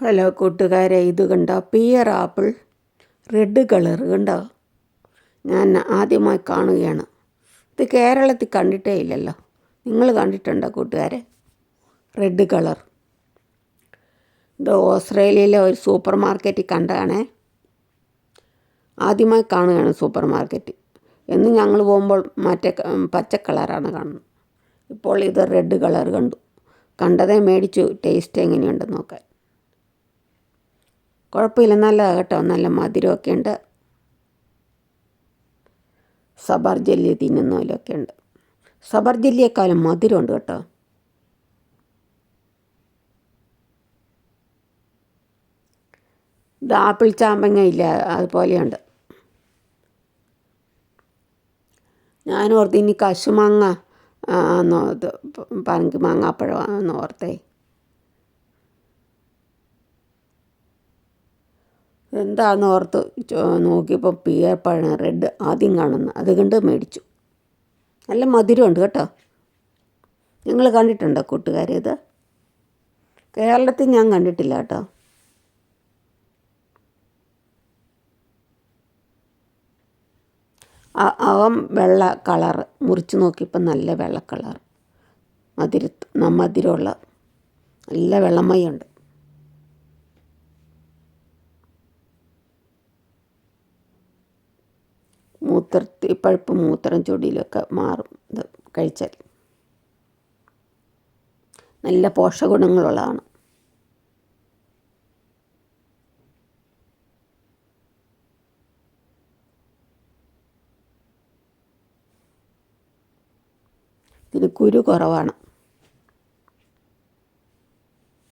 Hello കൂട്ടുകാരെ ഇത് കണ്ടോ? പിയർ ആപ്പിൾ റെഡ് കളർ കണ്ടോ? ഞാൻ ആദ്യമായി കാണുകയാണ്. ഇത് കേരളത്തിൽ കണ്ടിട്ടേ ഇല്ലല്ലോ. നിങ്ങൾ കണ്ടിട്ടുണ്ടോ കൂട്ടുകാരെ? റെഡ് കളർ ഇത് ഓസ്ട്രേലിയയിലെ ഒരു സൂപ്പർ മാർക്കറ്റിൽ കണ്ടതാണേ. ആദ്യമായി കാണുകയാണ് സൂപ്പർ മാർക്കറ്റ് എന്ന് ഞങ്ങൾ പോകുമ്പോൾ മറ്റേ പച്ച കളറാണ് കാണുന്നത്. ഇപ്പോൾ ഇത് റെഡ് കളർ കണ്ടു. കണ്ടതേ മേടിച്ചു. ടേസ്റ്റ് എങ്ങനെയുണ്ടെന്ന് നോക്കാൻ കുഴപ്പമില്ല നല്ലതാണ് കേട്ടോ നല്ല മധുരമൊക്കെ ഉണ്ട് സബർ ജെല്ലി തിന്നുന്നതിലൊക്കെ ഉണ്ട് സബർ ജെല്ലിയേക്കാളും മധുരമുണ്ട് കേട്ടോ ഇത് ആപ്പിൾ ചാമ്പങ്ങ ഇല്ല അതുപോലെയുണ്ട് ഞാൻ ഓർത്ത് ഇനി കശുമാങ്ങ എന്നോ ഇത് പറങ്കി മാങ്ങാപ്പഴമാണെന്ന് ഓർത്തേ എന്താന്ന് ഓർത്ത് നോക്കിയപ്പോൾ പിയർ പഴം റെഡ് ആദ്യം കാണുന്നു അതുകൊണ്ട് കണ്ട് മേടിച്ചു. നല്ല മധുരമുണ്ട് കേട്ടോ. നിങ്ങൾ കണ്ടിട്ടുണ്ടോ കൂട്ടുകാരെ ഇത്? കേരളത്തിൽ ഞാൻ കണ്ടിട്ടില്ല കേട്ടോ. അകം വെള്ള കളർ മുറിച്ച് നോക്കിയപ്പോൾ നല്ല വെള്ള കളർ. മധുര മധുരമുള്ള നല്ല വെള്ളമയുണ്ട്. മൂത്രത്തിൽ പഴുപ്പ് മൂത്രം ചൊടിയിലൊക്കെ മാറും. ഇത് കഴിച്ചാൽ. നല്ല പോഷകഗുണങ്ങളുള്ളതാണ്. ഇതിന് കുരു കുറവാണ്.